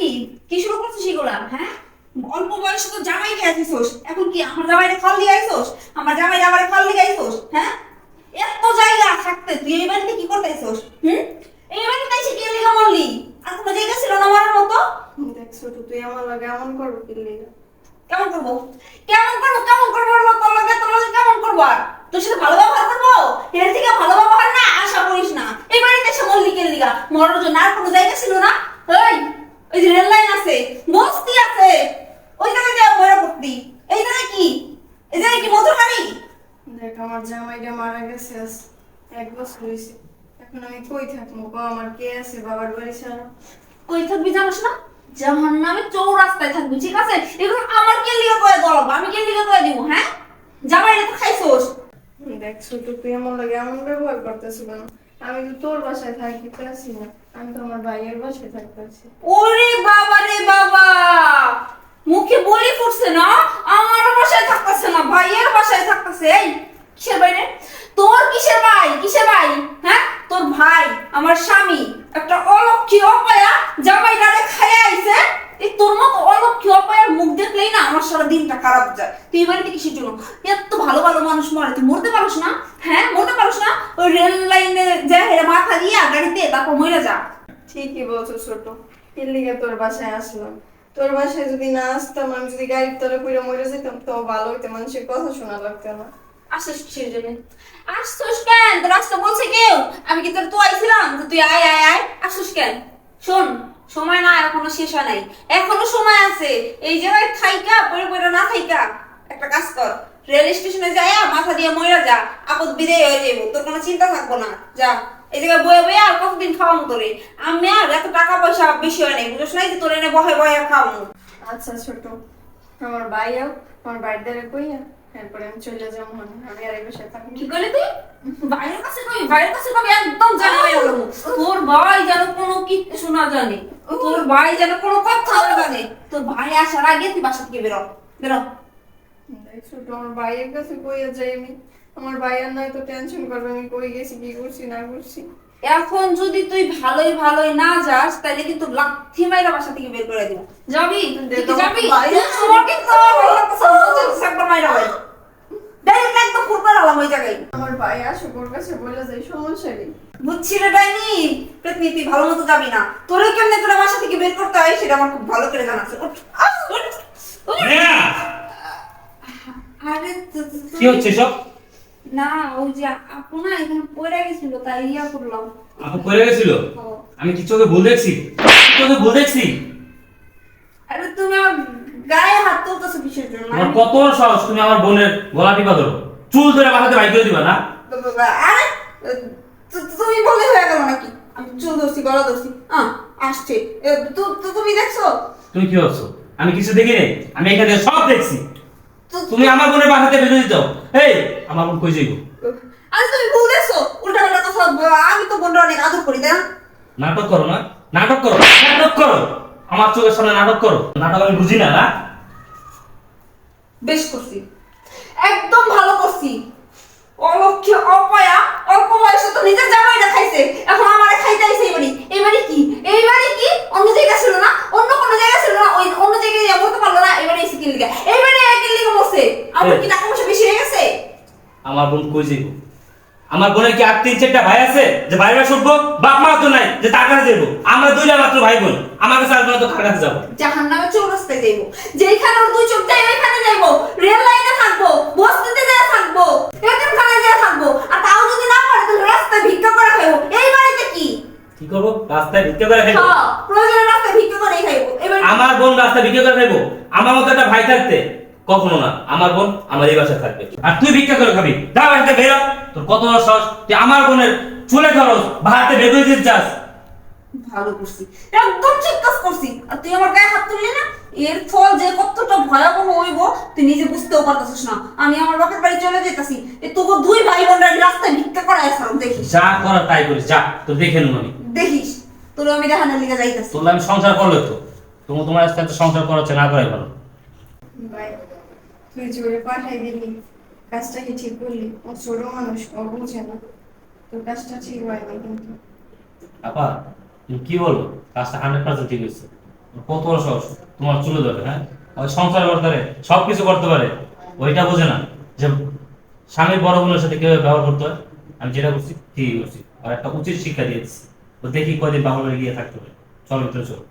কি? কি শুরু করছিস এগুলা? হ্যাঁ? অল্প বয়সে তো জামাই খেয়েছিস এখন কি আমার জামাইরে ফল দিয়ে আইছোস আমার জামাই আমারে ফল দিয়ে আইছোস হ্যাঁ? এত জায়গা থাকতে তুই এই বাড়িতে কি করতে আইছোস হুম? এই বাড়িতে এসে কি লিখা মরলি? আর কোনো জায়গা ছিল না মারার মতো? দেখ ছোট তুই আমার লাগে এমন করব কি কেমন করব? কেমন করব? কেমন করব? তোর লগে তোর লগে কেমন করব আর? তোর সাথে ভালো ব্যবহার করব? এর থেকে ভালো ব্যবহার না আশা করিস না। এই বাড়িতে এসে মরলি কে লিগা? মরার জন্য আর কোনো জায়গা ছিল না? ওই ওই যে রেল লাইন আছে বস্তি আছে ওই জায়গায় যাও মরা করতি এই জায়গায় কি? এই জায়গায় কি দেখ আমার জামাইটা মারা গেছে আজ। এক বছর হয়েছে এখন আমি কই থাকব কো আমার কে আছে? বাবার বাড়ি ছাড়া। কই থাকবি জানিস না? জাহান নামে চৌরাস্তায় থাকবি ঠিক আছে? এগুলো আমার কে লিগা কয়ে দলব আমি কে লিগা কয়ে দিব হ্যাঁ? জামাই তো খাইছোস। দেখ ছোট তুই আমার লাগে এমন ব্যবহার করতেছিস কেন? আমি তো তোর বাসায় থাকতে আসি না? আমি তো আমার ভাইয়ের বাসায় থাকতে আছি। ওরে বাবা রে বাবা! মুখে বলি ফুটছে না, আমার বাসায় থাকতেছে না, ভাইয়ের বাসায় থাকতেছে। এই, কিসের ভাই রে? তোর কিসের ভাই? কিসের ভাই? হ্যাঁ? তোর ভাই, আমার স্বামী, একটা অলক্ষী অপয়া জামাই গাড়ে খাইয়া আইছে। এই তোর মতো অলক্ষী অপয়ার মুখ দেখলেই না আমার সারা দিনটা খারাপ যায়। তুই বাড়িতে কিসের জন্য? এত ভালো ভালো মানুষ মরে, তুই মরতে পারোস না? হ্যাঁ মরতে পারোস না? ওই রেল লাইনে দিয়া গাড়িতে তারপর মরে যা। ঠিকই বলছো ছোট। এর লিগে তোর বাসায় আসলাম। তোর বাসায় যদি না আসতাম আমি যদি গাড়ির তলে করে মরে যেতাম তো ভালো হইতো মানুষের কথা শোনা লাগতো না। কিসের জন্য? আসছিস কেন? তোর আসতে বলছে কেউ? আমি কি তোর তো আইছিলাম যে তুই আয় আয় আয়? আসছিস কেন? শোন সময় না এখনও শেষ হয় নাই। এখনও সময় আছে। এই যে জায়গায় থাইকা পরে পরে না থাইকা। একটা কাজ কর রেল স্টেশনে যায় মাথা দিয়ে মইরা যা। আপদ বিদায় হয়ে যাব তোর কোনো চিন্তা থাকব না। যা। এই জায়গায় বয়ে বয়ে আর কতদিন খাওয়াম তোরে? আমি আর এত টাকা পয়সা বেশি হয় নাই বুঝছ নাই যে তোর এনে বহে বহে খাওয়াবো আচ্ছা ছোট আমার ভাইও আমার বাড়ির দ্বারা কইয়া এরপরে আমি চলে যাব মনে আমি আর এই থাকব কি করলি তুই? ভাইয়ের কাছে কই? ভাইয়ের কাছে কবি একদম জানা গেল তোর ভাই যেন কোনো কিচ্ছু না জানে। তোর ভাই যেন কোনো কথা না জানে। তোর ভাই আসার আগে তুই বাসা থেকে বেরো বেরো। ছোট আমার ভাইয়ের কাছে কইয়া যাই আমি আমার ভাই আর নয় তো টেনশন করবে আমি কই গেছি কি করছি না করছি। এখন যদি তুই ভালোই ভালোই না যাস তাহলে কিন্তু লাথি মাইরা বাসা থেকে বের করে দিব। যাবি? তুই যাবি? আমার কিন্তু ভালো লাগতেছে একবার মাইরা ভাই ডাইরেক্ট একদম ফুট করে আলাম ওই জায়গায়। আমার ভাই ওর কাছে বলে যাই সমস্যা নেই বুঝছি রে ডাইনি পেতনি তুই ভালো মতো যাবি না। তোরে কেমনে তোরা বাসা থেকে বের করতে হয় সেটা আমার খুব ভালো করে জানা আছে। আরে তো- তো- তো- কি হচ্ছে সব? না ওই যে আপু না এখানে পড়ে গেছিল তাই ইয়া করলাম। আপু পড়ে গেছিল? আমি কি চোখে ভুল দেখছি? চোখে ভুল দেখছি? আরে তুমি আমার গায়ে হাত তুলতেছো কিসের জন্য? তোমার কত সাহস তুমি আমার বোনের গলা টিপা ধরো। চুল ধরে মাথাতে বাইক করে দিবা না? আরে তুমি বলে হয়ে গেল নাকি? আমি চুল ধরছি গলা ধরছি। আহ আসছে। তুমি দেখছ? তুমি কি ভাবছ? আমি কিছু দেখি নাই আমি এখানে সব দেখছি। তুমি আমার বোনের বাসাতে বেরো দিত এই আমার বোন কই যাইব? আজ তুমি বলেছ উল্টা পাল্টা কথা আমি তো বোনরা অনেক আদর করি না? নাটক করো না। নাটক করো। নাটক করো। আমার চোখের সামনে নাটক করো। নাটক আমি বুঝি না? বেশ করছি। একদম ভালো করছি অলক্ষ্য অপয়া অল্প বয়সে তো নিজের জামাইটা খাইছে এখন আমারে খাইতে আইছে এই বাড়ি এই বাড়ি কি এই বাড়ি কি অন্য জায়গা ছিল না অন্য কোনো জায়গা ছিল না ওই অন্য জায়গায় যাব বলতে পারল না এই বাড়ি এসে কিনলিগা এই বাড়ি একের লিগে বসে আমার কি টাকা পয়সা বেশি হয়ে গেছে? আমার বোন কই যাইব? আমার বোনের কি আর তিন চারটা ভাই আছে? যে ভাই ভাই বাপ মা তো নাই যে তার কাছে আমরা দুইটা মাত্র ভাই বোন। আমার কাছে আসব না তো কার কাছে যাব? জাহান নামে চৌরাস্তায় যাইবো। যেখানে ওর দুই চোখ ওইখানে যাইবো। রেল লাইনে থাকব বস্তিতে থাকব যায় থাকব। আর তাও যদি না পারে তাহলে রাস্তায় ভিক্ষা করে খাইবো। এই বাড়িতে কি? কি করব? রাস্তায় ভিক্ষা করে খাইবো? হ্যাঁ প্রয়োজনে রাস্তায় ভিক্ষা করেই খাইবো। এবার আমার বোন রাস্তায় ভিক্ষা করে খাইবো? আমার মতো একটা ভাই থাকতে কখনো না। আমার বোন আমার এই বাসায় থাকবে। আর তুই ভিক্ষা করে খাবি। যা বাসাতে বেরো তোর কত সাহস। তুই আমার বোনের চুলে খরচ ভাতে বেগুন দিতে চাস। ভালো করছি। একদম ঠিক কাজ করছি। আর তুই আমার গায়ে হাত তুললি না? এর ফল যে কতটা ভয়াবহ হইব তুই নিজে বুঝতেও পারতেছিস না। আমি আমার বাপের বাড়ি চলে যেতেছি। এ তোকে দুই ভাই বোনরা রাস্তায় ভিক্ষা করায় আসলাম? দেখিস। যা করার তাই করিস। যা তোর দেখে নেব আমি। দেখিস। তোর আমি দেখানোর লিগে যাইতেছি। তোর আমি সংসার করলে তো। তুমি তোমার সাথে সংসার করাচ্ছে না করাই ভালো। ভাই তুই জোরে পাঠাই দিলি কাজটা কি ঠিক করলি। ও ছোট মানুষ, ও বুঝে না। তোর কাজটা ঠিক হয়নি কিন্তু। আপা, তুমি কি বলো? কাজটা হান্ড্রেড পার্সেন্ট ঠিক হয়েছে। কত তোমার চুলে ধরে হ্যাঁ? ওই সংসার করতে পারে সব কিছু করতে পারে। ওইটা বোঝে না যে স্বামীর বড় বোনের সাথে কীভাবে ব্যবহার করতে হয়। আমি যেটা করছি, ঠিকই করছি। আর একটা উচিত শিক্ষা দিয়েছি। তো দেখি কয়দিন বাবা গিয়ে থাকতে হবে চলো ভিতরে চলো।